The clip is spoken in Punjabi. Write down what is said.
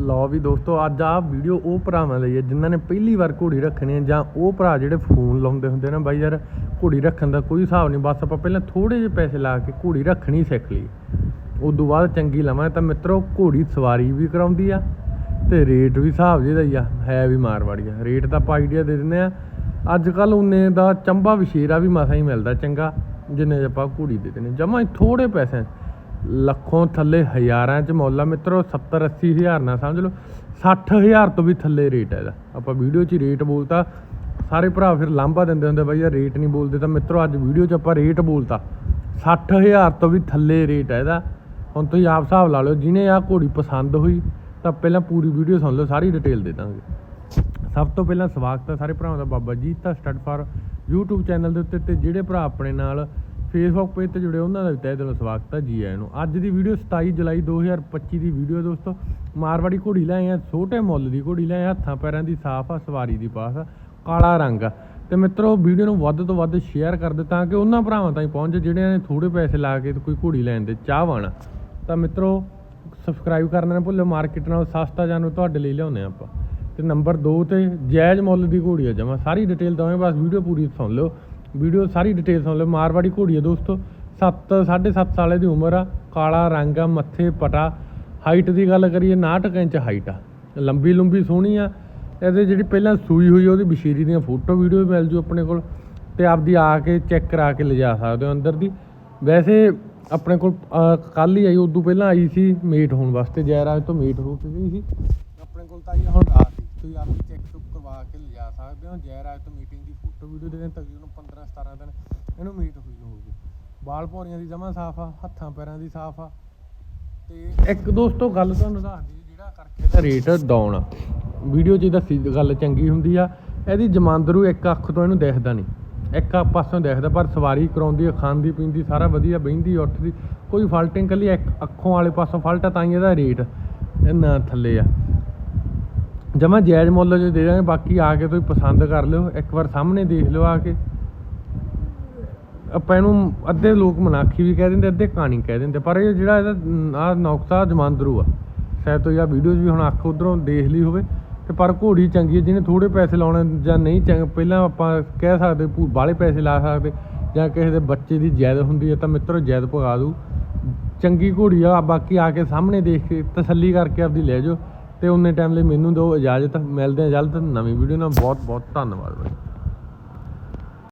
ਲਓ ਵੀ ਦੋਸਤੋ, ਅੱਜ ਆਹ ਵੀਡੀਓ ਉਹ ਭਰਾਵਾਂ ਲਈ ਹੈ ਜਿਨ੍ਹਾਂ ਨੇ ਪਹਿਲੀ ਵਾਰ ਘੋੜੀ ਰੱਖਣੀ ਹੈ ਜਾਂ ਉਹ ਭਰਾ ਜਿਹੜੇ ਫੋਨ ਲਾਉਂਦੇ ਹੁੰਦੇ ਨੇ, ਬਾਈ ਯਾਰ ਘੋੜੀ ਰੱਖਣ ਦਾ ਕੋਈ ਹਿਸਾਬ ਨਹੀਂ, ਬਸ ਆਪਾਂ ਪਹਿਲਾਂ ਥੋੜੇ ਜਿਹੇ ਪੈਸੇ ਲਾ ਕੇ ਘੋੜੀ ਰੱਖਣੀ ਸਿੱਖ ਲਈ। ਉਸ ਤੋਂ ਬਾਅਦ ਚੰਗੀ ਲਵਾਂ, ਤਾਂ ਮਿੱਤਰੋ, ਘੋੜੀ ਸਵਾਰੀ ਵੀ ਕਰਾਉਂਦੀ ਆ ਤੇ ਰੇਟ ਵੀ ਹਿਸਾਬ ਜਿਹਦਾ ਹੀ ਆ, ਹੈ ਵੀ ਮਾਰਵਾੜੀ ਆ। ਰੇਟ ਤਾਂ ਆਪਾਂ ਆਈਡੀਆ ਦੇ ਦਿੰਦੇ ਆ। ਅੱਜ ਕੱਲ ਉਨੇ ਦਾ ਚੰਬਾ ਵਿਸ਼ੇਰਾ ਵੀ ਮਸਾਂ ਹੀ ਮਿਲਦਾ ਚੰਗਾ, ਜਿੰਨੇ ਆਪਾਂ ਘੋੜੀ ਦੇ ਦਿੰਦੇ ਜਮਾ ਥੋੜੇ ਪੈਸੇ ਲੱਖੋਂ ਥੱਲੇ ਹਜ਼ਾਰਾਂ ਚ ਮੁੱਲ ਆ ਮਿੱਤਰੋ 70 80 ਹਜ਼ਾਰ ਨਾ ਸਮਝ ਲਓ। 60 ਹਜ਼ਾਰ ਤੋਂ ਵੀ ਥੱਲੇ ਰੇਟ ਹੈ ਇਹਦਾ। ਆਪਾਂ ਵੀਡੀਓ 'ਚ ਹੀ ਰੇਟ ਬੋਲਤਾ। ਸਾਰੇ ਭਰਾ ਫਿਰ ਲਾਂਭਾ ਦਿੰਦੇ ਹੁੰਦੇ ਬਾਈ ਯਾਰ ਰੇਟ ਨਹੀਂ ਬੋਲਦੇ ਤਾਂ ਮਿੱਤਰੋ, ਅੱਜ ਵੀਡੀਓ 'ਚ ਆਪਾਂ ਰੇਟ ਬੋਲਤਾ। 60 ਹਜ਼ਾਰ ਤੋਂ ਵੀ ਥੱਲੇ ਰੇਟ ਹੈ ਇਹਦਾ। ਹੁਣ ਤੁਸੀਂ ਆਪ ਹਿਸਾਬ ਲਾ ਲਓ, ਜਿਹਨੇ ਆਹ ਘੋੜੀ ਪਸੰਦ ਹੋਈ, ਤਾਂ ਪਹਿਲਾਂ ਪੂਰੀ ਵੀਡੀਓ ਸੁਣ ਲਓ, ਸਾਰੀ ਡਿਟੇਲ ਦੇ ਦਾਂਗੇ। ਸਭ ਤੋਂ ਪਹਿਲਾਂ ਸਵਾਗਤ ਹੈ ਸਾਰੇ ਭਰਾਵਾਂ ਦਾ, ਬਾਬਾ ਜੀ ਤਾਂ ਸਟੱਡ ਫਾਰ YouTube ਚੈਨਲ ਦੇ ਉੱਤੇ ਤੇ ਜਿਹੜੇ ਭਰਾ ਆਪਣੇ ਨਾਲ ਫੇਸਬੁੱਕ ਪੇਜ ਤੇ ਜੁੜੇ ਉਹਨਾਂ ਦਾ ਵੀ ਤਹਿ ਦਿਲੋਂ ਸਵਾਗਤ ਹੈ ਜੀ ਆਇਆਂ ਨੂੰ। ਅੱਜ ਦੀ ਵੀਡੀਓ 27 ਜੁਲਾਈ 2025 ਦੀ ਵੀਡੀਓ ਦੋਸਤੋ। ਮਾਰਵਾੜੀ ਘੋੜੀ ਲੈ ਆ ਛੋਟੇ ਮੁੱਲ ਦੀ ਘੋੜੀ ਲੈ ਆ, ਹੱਥਾਂ ਪੈਰਾਂ ਦੀ ਸਾਫ਼ ਆ ਸਵਾਰੀ ਦੀ ਪਾਸ ਆ ਕਾਲਾ ਰੰਗ ਆ। ਤੇ ਮਿੱਤਰੋ ਵੀਡੀਓ ਨੂੰ ਵੱਧ ਤੋਂ ਵੱਧ ਸ਼ੇਅਰ ਕਰ ਦਿਓ ਤਾਂ ਕਿ ਉਹਨਾਂ ਭਰਾਵਾਂ ਤਾਈਂ ਪਹੁੰਚ ਜਿਹੜਿਆਂ ਨੇ ਥੋੜੇ ਪੈਸੇ ਲਾ ਕੇ ਕੋਈ ਘੋੜੀ ਲੈਣ ਦੇ ਚਾਹਵਾਨ ਆ ਤਾਂ ਮਿੱਤਰੋ ਸਬਸਕ੍ਰਾਈਬ ਕਰਨਾ ਨਾ ਭੁੱਲਿਓ ਮਾਰਕੀਟ ਨਾਲ ਸਸਤਾ ਜਾਨੂ ਤੁਹਾਡੇ ਲਈ ਲਿਆਉਂਦੇ ਆਪਾਂ। ਤੇ ਨੰਬਰ 2 ਤੇ ਜਾਇਜ਼ ਮੁੱਲ ਦੀ ਘੋੜੀ ਆ ਜਮਾ। ਸਾਰੀ ਡਿਟੇਲ ਦਵਾਂਗੇ ਬਸ ਵੀਡੀਓ ਪੂਰੀ ਸੁਣ ਲਿਓ। ਵੀਡੀਓ ਸਾਰੀ ਡਿਟੇਲ ਸੁਣ ਲਿਓ ਮਾਰਵਾੜੀ ਘੋੜੀ ਆ ਦੋਸਤੋ 7 7.5 ਸਾਲੇ ਦੀ ਉਮਰ ਆ, ਕਾਲਾ ਰੰਗ ਆ, ਮੱਥੇ ਪਟਾ। ਹਾਈਟ ਦੀ ਗੱਲ ਕਰੀਏ 69 ਇੰਚ ਹਾਈਟ ਆ। ਲੰਬੀ ਲੰਬੀ ਸੋਹਣੀ ਆ। ਇਹਦੇ ਜਿਹੜੀ ਪਹਿਲਾਂ ਸੂਈ ਹੋਈ ਉਹਦੀ ਬਸ਼ੀਰੀ ਦੀਆਂ ਫੋਟੋ ਵੀਡੀਓ ਮਿਲ ਜੂ ਆਪਣੇ ਕੋਲ। ਤੇ ਆਪਦੀ ਆ ਕੇ ਚੈੱਕ ਕਰਾ ਕੇ ਲਿਜਾ ਸਕਦੇ ਹੋ ਅੰਦਰ ਦੀ। ਵੈਸੇ ਆਪਣੇ ਕੋਲ ਕੱਲ ਹੀ ਆਈ, ਉਦੋਂ ਪਹਿਲਾਂ ਆਈ ਸੀ, ਮੀਟ ਹੋਣ ਵਾਸਤੇ ਜੈਰਾਜ ਤੋਂ ਮੀਟ ਹੋ ਕੇ ਗਈ ਸੀ। ਆਪਣੇ ਕੋਲ ਤਾਂ ਆਈ ਆ, ਹੁਣ ਰਾਤ ਤੁਸੀਂ ਆਪਦੀ ਚੈੱਕ ਚੁੱਕ ਕਰਵਾ ਕੇ ਲਿਜਾ ਸਕਦੇ ਹੋ। ਜੈਰਾਜ ਤੋਂ ਮੀਟਿੰਗ ਦੀ ਫੋਟੋ ਵੀਡੀਓ ਦੇ ਦੇਣ, ਤਕਰੀਬਨ 15 17 ਦਿਨ ਇਹਨੂੰ ਮੀਟ ਹੋਈ ਹੋਊਗੀ। ਬਾਲ ਭੌਰੀਆਂ ਦੀ ਜਮਾ ਸਾਫ਼ ਆ, ਹੱਥਾਂ ਪੈਰਾਂ ਦੀ ਸਾਫ਼ ਆ। ਤੇ ਇੱਕ ਦੋਸਤੋ, ਗੱਲ ਤੁਹਾਨੂੰ ਦੱਸ ਜਿਹੜਾ ਕਰਕੇ ਇਹਦਾ ਰੇਟ ਡਾਊਨ ਆ। ਵੀਡੀਓ 'ਚ ਦੱਸੀ, ਗੱਲ ਚੰਗੀ ਹੁੰਦੀ ਆ। ਇਹਦੀ ਜਮਾਂਦਰੂ ਇੱਕ ਅੱਖ ਤੋਂ ਇਹਨੂੰ ਦੇਖਦਾ ਨਹੀਂ। ਇੱਕ ਆ ਪਾਸੋਂ ਦੇਖਦਾ, ਪਰ ਸਵਾਰੀ ਕਰਾਉਂਦੀ ਆ, ਖਾਂਦੀ, ਪੀਂਦੀ, ਸਾਰਾ ਵਧੀਆ, ਬਹਿੰਦੀ, ਉੱਠਦੀ। ਕੋਈ ਫਾਲਟਿੰਗ ਕੱਲੀ ਇੱਕ ਅੱਖੋਂ ਵਾਲੇ ਪਾਸੋਂ ਫਾਲਟ ਤਾਂ ਹੀ ਇਹਦਾ ਰੇਟ ਇੰਨਾ ਥੱਲੇ ਆ। ਜਮਾ ਜਾਇਜ਼ ਮੁੱਲ 'ਚ ਦੇ ਦਾਂਗੇ, ਬਾਕੀ ਆ ਕੇ ਤੁਸੀਂ ਪਸੰਦ ਕਰ ਲਿਓ, ਇੱਕ ਵਾਰ ਸਾਹਮਣੇ ਦੇਖ ਲਿਓ ਆ ਕੇ। ਆਪਾਂ ਇਹਨੂੰ ਅੱਧੇ ਲੋਕ ਮਨਾਖੀ ਵੀ ਕਹਿ ਦਿੰਦੇ, ਅੱਧੇ ਕਹਾਣੀ ਕਹਿ ਦਿੰਦੇ, ਪਰ ਇਹ ਜਿਹੜਾ ਇਹਦਾ ਆ ਨੌਕਸਾ ਜਮਾਂਦਰੂ ਆ। ਸ਼ਾਇਦ ਤੁਸੀਂ ਆ ਵੀਡੀਓਜ਼ ਵੀ ਹੁਣ ਅੱਖ ਉਧਰੋਂ ਦੇਖ ਲਈ ਹੋਵੇ, ਤੇ ਪਰ ਘੋੜੀ ਚੰਗੀ ਹੈ ਜਿਹਨੇ ਥੋੜੇ ਪੈਸੇ ਲਾਉਣੇ ਜਾਂ ਨਹੀਂ ਚੰਗ, ਪਹਿਲਾਂ ਆਪਾਂ ਕਹਿ ਸਕਦੇ ਬਾਲੇ ਪੈਸੇ ਲਾ ਸਕਦੇ, ਜਾਂ ਕਿਸੇ ਦੇ ਬੱਚੇ ਦੀ ਜਾਇਦ ਹੁੰਦੀ ਹੈ ਤਾਂ ਮਿੱਤਰੋ ਜਾਇਦ ਪਗਾ ਦੂ ਚੰਗੀ ਘੋੜੀ ਆ, ਬਾਕੀ ਆ ਕੇ ਸਾਹਮਣੇ ਦੇਖ ਕੇ ਤਸੱਲੀ ਕਰਕੇ ਆਪਦੀ ਲੈ ਜਾਓ। ਤੇ ਉਨੇ ਟਾਈਮ ਲਈ ਮੈਨੂੰ ਦਿਓ ਇਜਾਜ਼ਤ। ਮਿਲਦੇ ਆ ਜਲਦ ਨਵੀਂ ਵੀਡੀਓ ਨਾਲ। ਬਹੁਤ ਬਹੁਤ ਧੰਨਵਾਦ ਬਾਈ।